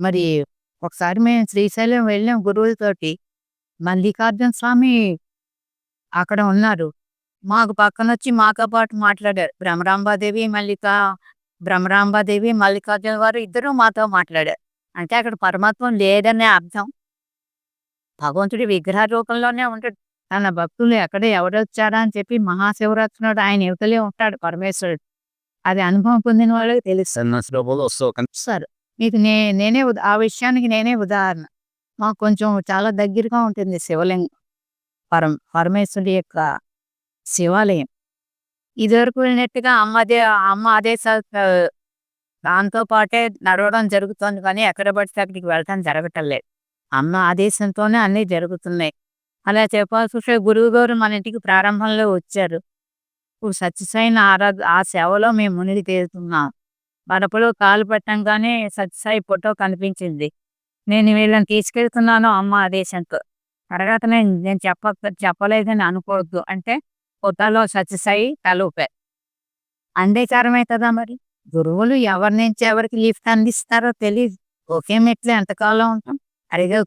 మరి ఒకసారి మేము శ్రీశైలం వెళ్ళాం గురువులతోటి. మల్లికార్జున స్వామి అక్కడ ఉన్నారు. మాకు పక్కనొచ్చి మాతో పాటు మాట్లాడారు. భ్రమరాంబాదేవి, మల్లిక భ్రమరాంబాదేవి, మల్లికార్జున వారు ఇద్దరూ మాతో మాట్లాడారు. అంటే అక్కడ పరమాత్మ లేదనే అర్థం. భగవంతుడి విగ్రహ రూపంలోనే ఉంటాడు. తన భక్తులు ఎక్కడ ఎవరొచ్చారా అని చెప్పి మహాశివరాత్రి నాడు ఆయన యువతలే ఉంటాడు పరమేశ్వరుడు. అది అనుభవం పొందిన వాళ్ళకి తెలుసు. సరే. మీకు నే నేనే ఉదా ఆ విషయానికి నేనే ఉదాహరణ. మాకు కొంచెం చాలా దగ్గరగా ఉంటుంది శివలింగం. పరం పరమేశ్వరుడి యొక్క శివాలయం. ఇదివరకు వెళ్ళినట్టుగా అమ్మ అదే అమ్మ ఆదేశాలు దాంతో పాటే నడవడం జరుగుతోంది కానీ ఎక్కడ పడితే అక్కడికి వెళ్ళటం జరగటం లేదు. అమ్మ ఆదేశంతోనే అన్నీ జరుగుతున్నాయి. అలా చెప్పాల్సే గురువు గారు మన ఇంటికి ప్రారంభంలో వచ్చారు. ఇప్పుడు సత్యసైన ఆరా ఆ సేవలో మేము మునిగి తేలుతున్నాం. గడపలో కాలు పెట్టంగానే సత్యసాయి ఫోటో కనిపించింది. నేను వీళ్ళని తీసుకెళ్తున్నాను అమ్మ ఆదేశంతో. తర్వాత నేను నేను చెప్ప చెప్పలేదని అనుకోవద్దు. అంటే ఫోటోలో సత్యసాయి తల ఊపారు. అంగీకారమే కదా మరి. గురువులు ఎవరి నుంచి ఎవరికి లిఫ్ట్ అందిస్తారో తెలియదు ఒకే మెట్లు ఎంతకాలం ఉంటాం? అరిగే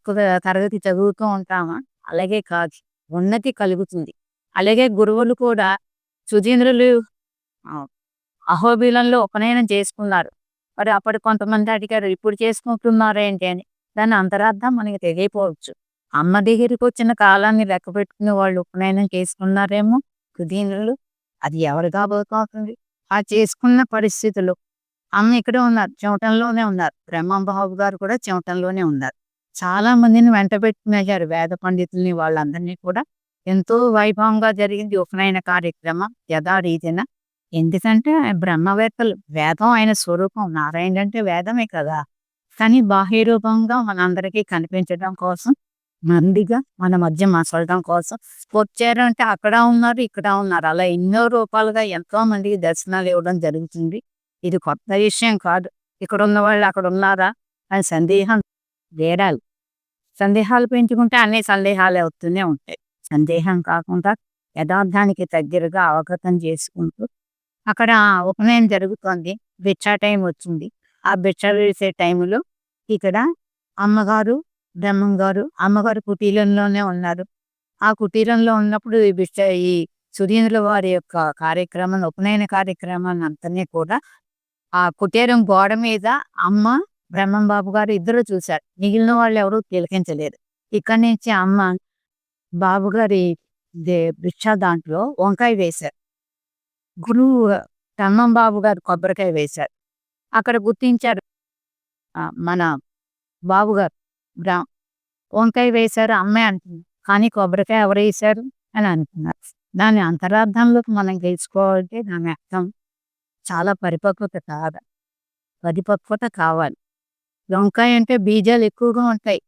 తరగతి చదువుతూ ఉంటామా? అలాగే కాదు. ఉన్నతి కలుగుతుంది. అలాగే గురువులు కూడా సుధీంద్రులు అహోబిలంలో ఉపనయనం చేసుకున్నారు. మరి అప్పుడు కొంతమంది అడిగారు ఇప్పుడు చేసుకుంటున్నారేంటి అని. దాని అంతరార్థం మనకి తెలియకపోవచ్చు. అమ్మ దగ్గరికి వచ్చిన కాలాన్ని లెక్కపెట్టుకుని వాళ్ళు ఉపనయనం చేసుకున్నారేమో కుదీనులు అది ఎవరు కాబోతుంది ఆ చేసుకున్న పరిస్థితులు. అమ్మ ఇక్కడే ఉన్నారు. చెమటంలోనే ఉన్నారు. బ్రహ్మంబాబు గారు కూడా చెమటంలోనే ఉన్నారు. చాలా మందిని వెంట పెట్టుకునేశారు వేద పండితుల్ని వాళ్ళందరినీ కూడా. ఎంతో వైభవంగా జరిగింది ఉపనయన కార్యక్రమం యథారీతిన. ఎందుకంటే బ్రహ్మవేత్తలు వేదం ఆయన స్వరూపం. నారాయణ అంటే వేదమే కదా! కానీ బాహ్య రూపంగా మనందరికీ కనిపించడం కోసం మందిగా మన మధ్య మసలడం కోసం వచ్చారు అంటే అక్కడ ఉన్నారు, ఇక్కడ ఉన్నారు. అలా ఎన్నో రూపాలుగా ఎంతో మందికి దర్శనాలు ఇవ్వడం జరుగుతుంది. ఇది కొత్త విషయం కాదు. ఇక్కడ ఉన్న వాళ్ళు అక్కడ ఉన్నారా? అని సందేహం వేరాలి సందేహాలు పెంచుకుంటే అన్ని సందేహాలు వస్తూనే ఉంటాయి. సందేహం కాకుండా యథార్థానికి దగ్గరగా అవగతం చేసుకుంటూ అక్కడ ఉపనయనం జరుగుతోంది. భిక్షా టైం వచ్చింది. ఆ భిక్ష వేసే టైంలో ఇక్కడ అమ్మగారు, బ్రహ్మం గారు అమ్మగారు కుటీరంలోనే ఉన్నారు. ఆ కుటీరంలో ఉన్నప్పుడు ఈ భిక్ష ఈ సుధీంద్రుల వారి యొక్క కార్యక్రమం ఉపనయన కార్యక్రమాన్ని అంతనే కూడా ఆ కుటీరం గోడ మీద అమ్మ, బ్రహ్మం బాబు గారు ఇద్దరు చూశారు. మిగిలిన వాళ్ళు ఎవరూ తిలకించలేదు. ఇక్కడి నుంచి అమ్మ బాబు గారి భిక్ష దాంట్లో వంకాయ వేశారు. గురువు బ్రహ్మంబాబు గారు కొబ్బరికాయ వేశారు. అక్కడ గుర్తించారు. ఆ! మన బాబుగారు బ్ర వంకాయ వేశారు అమ్మే అంటుంది. కానీ కొబ్బరికాయ ఎవరు వేశారు అని అనుకున్నారు. దాని అంతరార్థంలోకి మనం తెలుసుకోవాలంటే దాని అర్థం చాలా పరిపక్వత కాదు పరిపక్వత కావాలి. వంకాయ అంటే బీజాలు ఎక్కువగా ఉంటాయి.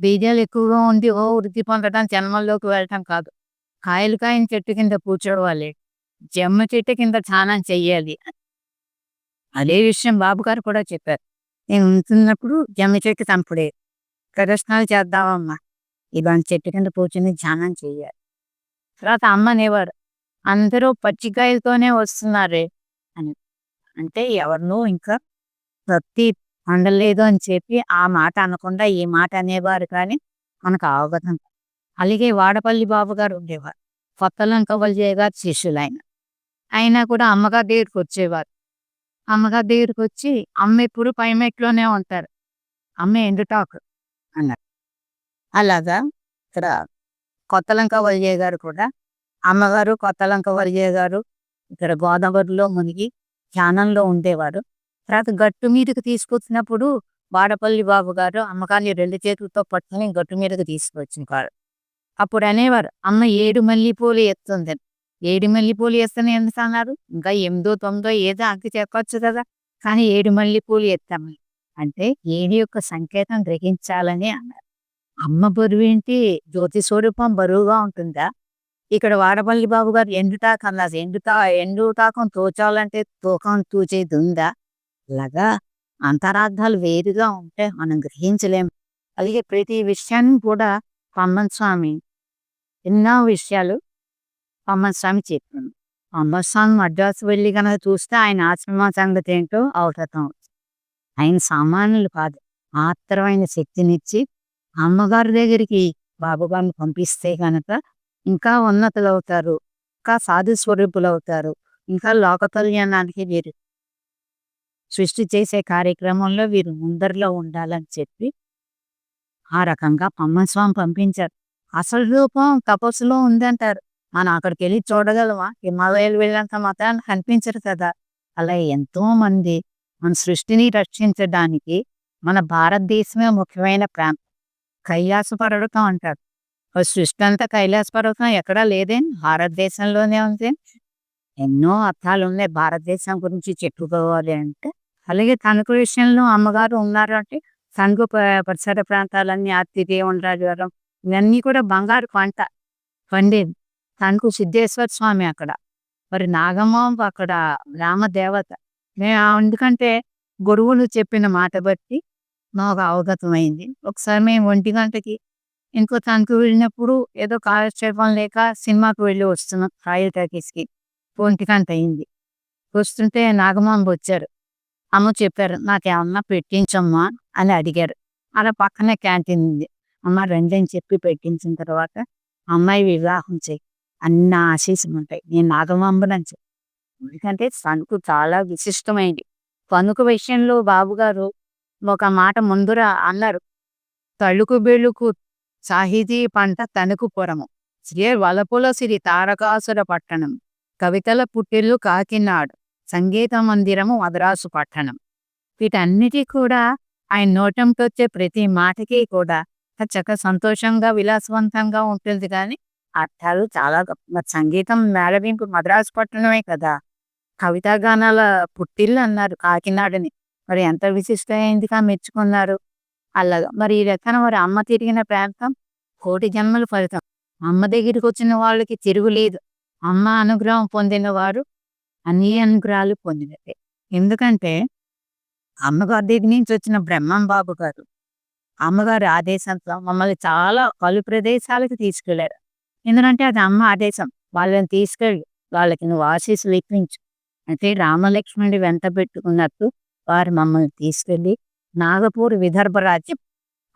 బీజాలు ఎక్కువగా ఉండి ఓ వృద్ధి పొందడం జన్మల్లోకి వెళ్ళటం కాదు. కాయలు కాయని చెట్టు కింద కూర్చోవాలి. జమ్మ చెట్టు కింద స్నానం చెయ్యాలి. అదే విషయం బాబు గారు కూడా చెప్పారు. నేను ఉంటున్నప్పుడు జమ్మ చెట్టు చంపుడే. ప్రదర్శనలు చేద్దామమ్మా. ఇలాంటి చెట్టు కింద కూర్చొని ధ్యానం చెయ్యాలి. తర్వాత అమ్మ అనేవారు. అందరూ పచ్చికాయలతోనే వస్తున్నారే అని. అంటే ఎవరినో ఇంకా భక్తి పండలేదు అని చెప్పి ఆ మాట అనకుండా ఈ మాట అనేవారు కానీ మనకు అవగతం అలాగే వాడపల్లి బాబు గారు ఉండేవారు. కొత్తలంక వల్జయ్య గారి శిష్యులైన అయినా కూడా అమ్మగారి దగ్గరికి వచ్చేవారు. అమ్మగారి దగ్గరికి వచ్చి అమ్మ ఎప్పుడు పై మెట్లోనే ఉంటారు. అమ్మ ఎండుటాకు అన్నారు. అలాగా ఇక్కడ కొత్తలంక వల్జయ్య గారు కూడా అమ్మగారు కొత్తలంక వల్జయ్య గారు ఇక్కడ గోదావరిలో మునిగి ధ్యానంలో ఉండేవారు. తర్వాత గట్టు మీదకి తీసుకొచ్చినప్పుడు వాడపల్లి బాబు గారు అమ్మగారిని రెండు చేతులతో పట్టుకొని గట్టు మీదకి తీసుకొచ్చినవారు అప్పుడు అనేవారు అమ్మ ఏడు మల్లెపూలు ఎత్తుందని. ఏడు మల్లెపూలు వేస్తాను ఎందుకు అన్నారు? ఇంకా ఎనిమిదో తొమ్మిదో ఏదో అంక చెప్పొచ్చు కదా! కానీ ఏడు మల్లెపూలు ఎత్తామని. అంటే ఏడు యొక్క సంకేతం గ్రహించాలని అన్నారు. అమ్మ బరువు ఏంటి జ్యోతి స్వరూపం బరువుగా ఉంటుందా? ఇక్కడ వాడపల్లి బాబు గారు ఎండుటాకు అన్నారు. ఎండుటా ఎండుటాకం తోచాలంటే తూకం తూచేది ఉందా? అలాగా అంతరార్థాలు వేరుగా ఉంటే మనం గ్రహించలేం. అలాగే ప్రతి విషయాన్ని కూడా పమ్మన్ స్వామి ఎన్నో విషయాలు స్వామి చెప్పారు. అమ్మస్వామి స్వామి మద్రాసు వెళ్ళి కనుక చూస్తే ఆయన ఆశ్రమ సంగతి ఏంటో అవగతం అవుతుంది. ఆయన సామాన్యులు కాదు. ఆత్రమైన శక్తినిచ్చి అమ్మగారి దగ్గరికి బాబుగారిని పంపిస్తే కనుక ఇంకా ఉన్నతులు అవుతారు ఇంకా సాధు స్వరూపులు అవుతారు ఇంకా లోక కళ్యాణానికి వీరు సృష్టి చేసే కార్యక్రమంలో వీరు ముందరిలో ఉండాలని చెప్పి ఆ రకంగా పమ్మస్వామి పంపించారు అసలు రూపం తపస్సులో ఉందంటారు మనం అక్కడికి వెళ్ళి చూడగలమా? హిమాలయాలు వెళ్ళినంత మాత్రాన్ని కనిపించరు కదా! అలా ఎంతో మంది మన సృష్టిని రక్షించడానికి మన భారతదేశమే ముఖ్యమైన ప్రాంతం. కైలాస పర్వతం అంటారు సృష్టి అంతా కైలాస పర్వతం ఎక్కడా లేదే? భారతదేశంలోనే ఉంది? ఎన్నో అర్థాలు ఉన్నాయి భారతదేశం గురించి చెప్పుకోవాలి అంటే. అలాగే తణుకు విషయంలో అమ్మగారు ఉన్నారు అంటే తణుకు పరిసర ప్రాంతాలన్నీ అతిథి ఉండరాజవరం ఇవన్నీ కూడా బంగారు పంట పండేది తణుకు సిద్ధేశ్వర స్వామి అక్కడ. మరి నాగమ్మ అక్కడ రామదేవత. మేము ఎందుకంటే గురువులు చెప్పిన మాట బట్టి మాకు అవగతమైంది. ఒకసారి మేము ఒంటి గంటకి ఇంకో తనకు వెళ్ళినప్పుడు ఏదో కాలక్షేపం లేక సినిమాకి వెళ్ళి వస్తున్నాం రాయల్ టాకీస్కి. ఒంటి గంట అయింది. వస్తుంటే నాగమాంబ వచ్చారు. అమ్మ చెప్పారు నాకేమన్నా పెట్టించమ్మా అని అడిగారు. అలా పక్కనే క్యాంటీన్ ఉంది. అమ్మ రెండని చెప్పి పెట్టించిన తర్వాత అమ్మాయి వివాహం చేయి అన్న ఆశీస్సులు ఉంటాయి నేను నాగమాంబనని చెప్పి ఎందుకంటే తణుకు చాలా విశిష్టమైంది. తణుకు విషయంలో బాబు గారు ఒక మాట ముందర అన్నారు. తళుకు బెళుకు సాహితీ పంట తణుకు పురము. శ్రీ వలపుల సిరి తారకాసుర పట్టణం. కవితల పుట్టిల్లు కాకినాడు. సంగీత మందిరము మద్రాసు పట్టణం. వీటన్నిటి కూడా ఆయన నోటంతో వచ్చే ప్రతి మాటకి కూడా చక్కగా సంతోషంగా విలాసవంతంగా ఉంటుంది కానీ అర్థాలు చాలా గొప్ప. మరి సంగీతం మేళవింపు మద్రాసు పట్టణమే కదా. కవితా గానాల పుట్టిల్లు అన్నారు కాకినాడని. మరి ఎంత విశిష్టమైందిగా మెచ్చుకున్నారు. అలాగా మరి ఈ రకన వారి అమ్మ తిరిగిన ప్రాంతం కోటి జన్మల ఫలితం. అమ్మ దగ్గరికి వచ్చిన వాళ్ళకి తిరుగులేదు అమ్మ అనుగ్రహం పొందిన వారు అన్ని అనుగ్రహాలు పొందినట్టే ఎందుకంటే అమ్మగారి దగ్గర నుంచి వచ్చిన బ్రహ్మం బాబు గారు అమ్మగారి ఆదేశంతో మమ్మల్ని చాలా పలు ప్రదేశాలకు తీసుకెళ్ళారు. ఎందుకంటే అది అమ్మ ఆదేశం. వాళ్ళని తీసుకెళ్ళి వాళ్ళకి నువ్వు ఆశీస్సులు ఇప్పించు. అంటే రామలక్ష్మణుడు వెంట పెట్టుకున్నట్టు వారు మమ్మల్ని తీసుకెళ్ళి నాగపూర్ విదర్భ రాజ్యం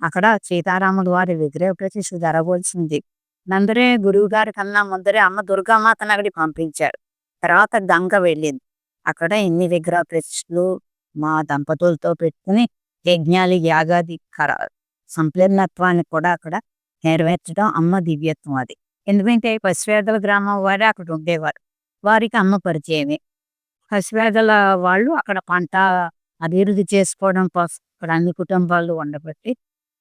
అక్కడ సీతారాముల వారి విగ్రహ ప్రతిష్ఠ జరగవలసింది. నందరే గురువు గారి కన్నా ముందరే అమ్మ దుర్గామాతను అక్కడికి పంపించారు. తర్వాత గంగ వెళ్ళింది. అక్కడ ఎన్ని విగ్రహ ప్రతిష్ఠలు మా దంపతులతో పెట్టుకుని యజ్ఞాలు యాగాది కర సంపూర్ణత్వాన్ని కూడా అక్కడ నెరవేర్చడం అమ్మ దివ్యత్వం అది. ఎందుకంటే పసివేదల గ్రామం వారే అక్కడ ఉండేవారు. వారికి అమ్మ పరిచయమే. పసివేదల వాళ్ళు అక్కడ పంట అభివృద్ధి చేసుకోవడం కోసం అక్కడ అన్ని కుటుంబాలు ఉండబట్టి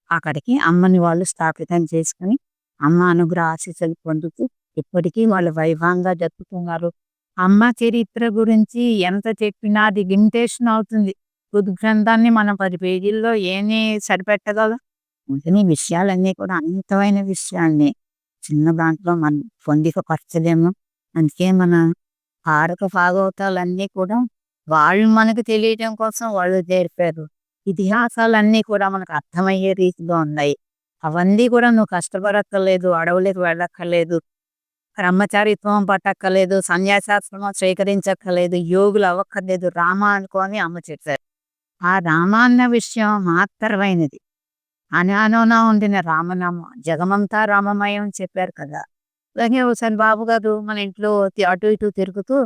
అక్కడికి అమ్మని వాళ్ళు స్థాపితం చేసుకుని అమ్మ అనుగ్రహ ఆశీస్సులు పొందుతూ ఇప్పటికీ వాళ్ళు వైభవంగా జరుపుతున్నారు. అమ్మ చరిత్ర గురించి ఎంత చెప్పినా అది లిమిటేషన్ అవుతుంది. బుద్ధ గ్రంథాన్ని మనం పది పేజీల్లో ఏమీ సరిపెట్టగలం? అందుకని విషయాలన్నీ కూడా అనంతమైన విషయాల్ని చిన్న దాంట్లో మనం పొందికపరచలేము అందుకే మన భారత భాగవతాలన్నీ కూడా వాళ్ళు మనకు తెలియటం కోసం వాళ్ళు చేర్పారు ఇతిహాసాలన్నీ కూడా మనకు అర్థమయ్యే రీతిలో ఉన్నాయి. అవన్నీ కూడా నువ్వు కష్టపడక్కర్లేదు అడవులకు వెళ్ళక్కర్లేదు బ్రహ్మచారిత్వం పట్టక్కర్లేదు సన్యాసాశ్రమం స్వీకరించక్కర్లేదు యోగులు అవ్వక్కర్లేదు రామ అనుకోని అమ్మ చెప్పారు. ఆ రామాన్న విషయం మాత్రమైనది. అనానోనా ఉండిన రామనామం. జగమంతా రామమయం అని చెప్పారు కదా. అలాగే ఒకసారి బాబు గారు మన ఇంట్లో అటు ఇటు తిరుగుతూ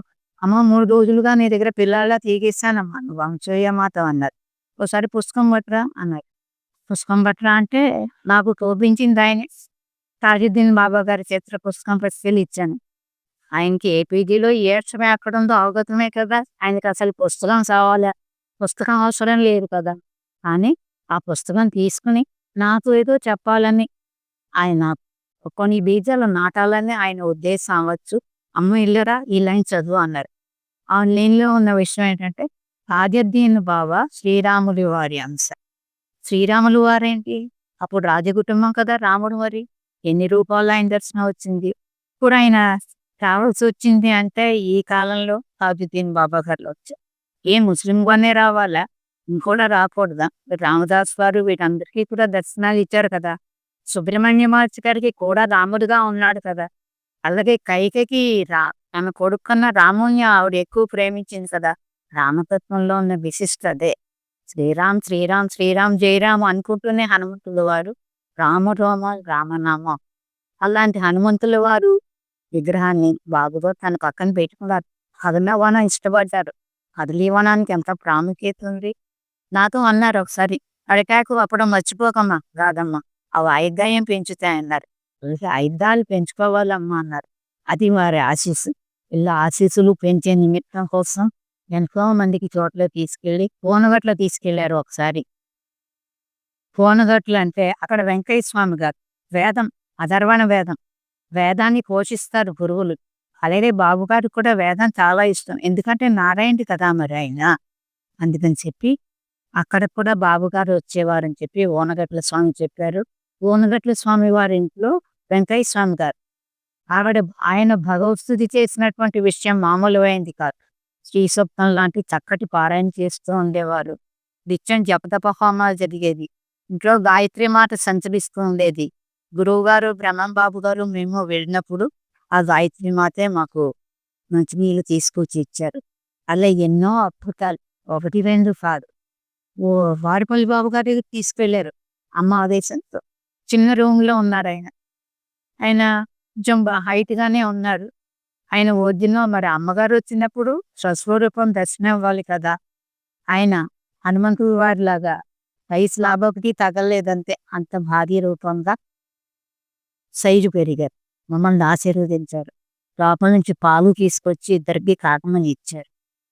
అమ్మ మూడు రోజులుగా నీ దగ్గర పిల్లల్లా తీగేస్తానమ్మా నువ్వు వంశయ్య మాత అన్నారు. ఒకసారి పుస్తకం పట్టరా అన్నారు. పుస్తకం పట్టరా అంటే నాకు తోపించింది ఆయన. తాజుద్దీన్ బాబా గారి చిత్ర పుస్తకం పట్టుకెళ్ళి ఇచ్చాను. ఆయనకి ఏపీజీలో ఏడ్చమే అక్షరం ఎక్కడ ఉందో అవగతమే కదా. ఆయనకి అసలు పుస్తకం కావాలా పుస్తకం అవసరం లేదు కదా. కానీ ఆ పుస్తకం తీసుకుని నాకు ఏదో చెప్పాలని ఆయన కొన్ని బీజాలు నాటాలని ఆయన ఉద్దేశం అవ్వచ్చు. అమ్మ ఇల్లరా? ఈ లైన్ చదువు అన్నారు. ఆ లైన్లో ఉన్న విషయం ఏంటంటే ఆదిద్దీన్ బాబా శ్రీరాములు వారి అంశ. శ్రీరాములు వారేంటి? అప్పుడు రాజకుటుంబం కదా రాముడు మరి. ఎన్ని రూపాయలు ఆయన దర్శనం వచ్చింది? ఇప్పుడు ఆయన రావాల్సి వచ్చింది అంటే ఈ కాలంలో తాజుద్దీన్ బాబా గారు వచ్చారు ఏ ముస్లింగానే రావాలా? ఇంకోలా రాకూడదా? రామదాస్ వారు వీటందరికీ కూడా దర్శనాలు ఇచ్చారు కదా? సుబ్రహ్మణ్యమాచి గారికి కూడా రాముడుగా ఉన్నాడు కదా? అలాగే కైకకి రా తన కొడుకు కన్నా రాముని ఆవిడ ఎక్కువ ప్రేమించింది కదా? రామతత్వంలో ఉన్న విశిష్ట అదే శ్రీరామ్ శ్రీరామ్ శ్రీరామ్ జయరామ్ అనుకుంటూనే హనుమంతుల వారు రామరామ రామనామ అలాంటి హనుమంతుల వారు విగ్రహాన్ని బాబుగా తన పక్కన పెట్టుకున్నారు. కదలవనం ఇష్టపడ్డారు. కదలీవనానికి ఎంత ప్రాముఖ్యత ఉంది. నాతో అన్నారు ఒకసారి అడికాకు అప్పుడు మర్చిపోకమ్మా రాదమ్మా అవి ఆయుర్దాయం పెంచుతాయన్నారు "అయితే పెంచుకోవాలమ్మా అన్నారు. అది వారి ఆశీస్సు. ఇలా ఆశీస్సులు పెంచే నిమిత్తం కోసం ఎంతో మందికి చోట్ల తీసుకెళ్ళి కోనగట్ల తీసుకెళ్ళారు ఒకసారి. కోనగట్లు అంటే అక్కడ వెంకయ్య స్వామి గారు. వేదం అధర్వణ వేదం. వేదాన్ని పోషిస్తారు గురువులు. అలాగే బాబుగారికి కూడా వేదం చాలా ఇష్టం. ఎందుకంటే నారాయణుడి కదా మరి ఆయన. అందుకని చెప్పి అక్కడ కూడా బాబుగారు వచ్చేవారని చెప్పి ఓనగట్ల స్వామి చెప్పారు. ఓనగట్ల స్వామి వారి ఇంట్లో వెంకయ్య స్వామి గారు. ఆవిడ ఆయన భగవత్స్తుతి చేసినటువంటి విషయం మామూలు అయింది కాదు. శ్రీ సప్తం లాంటి చక్కటి పారాయణ చేస్తూ ఉండేవారు. నిత్యం జపతప హోమాలు జరిగేది ఇంట్లో గాయత్రి మాత సంచరిస్తూ ఉండేది. గురువు గారు బ్రహ్మం బాబు గారు మేము వెళ్ళినప్పుడు ఆ గాయత్రి మాతే మాకు మంచినీళ్ళు తీసుకొచ్చి ఇచ్చారు. అలా ఎన్నో అద్భుతాలు. ఒకటి రెండు కాదు. ఓ వారిపల్లి బాబు గారి తీసుకెళ్ళారు అమ్మ ఆదేశంతో. చిన్న రూమ్లో ఉన్నారు ఆయన. ఆయన కొంచెం హైట్ గానే ఉన్నారు. ఆయన వద్దున మరి అమ్మగారు వచ్చినప్పుడు స్వస్వరూపం దర్శనం ఇవ్వాలి కదా. ఆయన హనుమంతుడి వారిలాగా వయసు లాభకి తగలలేదంతే అంత భారీ రూపంగా సైజు పెరిగారు. మమ్మల్ని ఆశీర్వదించారు. లోపల నుంచి పాలు తీసుకొచ్చి ఇద్దరికి కాకమని ఇచ్చారు.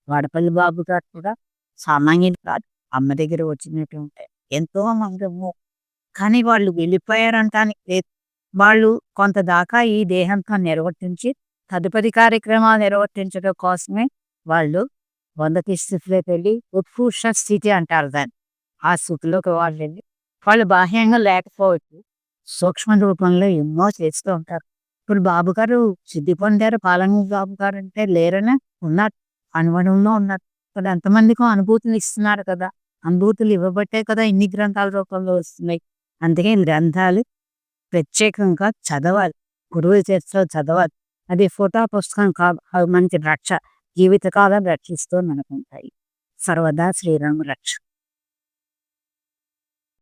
వాడపల్లి బాబు గారు కూడా సామాన్యులు కాదు. అమ్మ దగ్గర వచ్చినట్టు ఉంటాయి ఎంతో మందము. కానీ వాళ్ళు వెళ్ళిపోయారంటానికి లేదు వాళ్ళు కొంత దాకా ఈ దేహంతో నిర్వర్తించి తదుపరి కార్యక్రమాలు నిర్వర్తించడం కోసమే వాళ్ళు వందకి స్థితిలోకి వెళ్ళి ఉత్కృష్ట స్థితి అంటారు దాన్ని. ఆ స్థితిలోకి వాళ్ళు వెళ్ళి వాళ్ళు బాహ్యంగా లేకపోవచ్చు సూక్ష్మ రూపంలో ఎన్నో చేస్తూ ఉంటారు. ఇప్పుడు బాబు గారు సిద్ధి పొందారు పాలన బాబు గారు అంటే లేరనే ఉన్నారు అనువడంలో ఉన్నారు. ఇప్పుడు ఎంతమందికో అనుభూతిని ఇస్తున్నారు కదా. అనుభూతులు ఇవ్వబట్టే కదా ఇన్ని గ్రంథాల రూపంలో వస్తున్నాయి. అందుకే గ్రంథాలు ప్రత్యేకంగా చదవాలి. గురువు చేతిలో చదవాలి. అది ఫోటో పుస్తకం కాదు అవి మనకి రక్ష జీవితకాలం రక్షిస్తూ మనకుంటాయి. సర్వదా శ్రీరామ రక్ష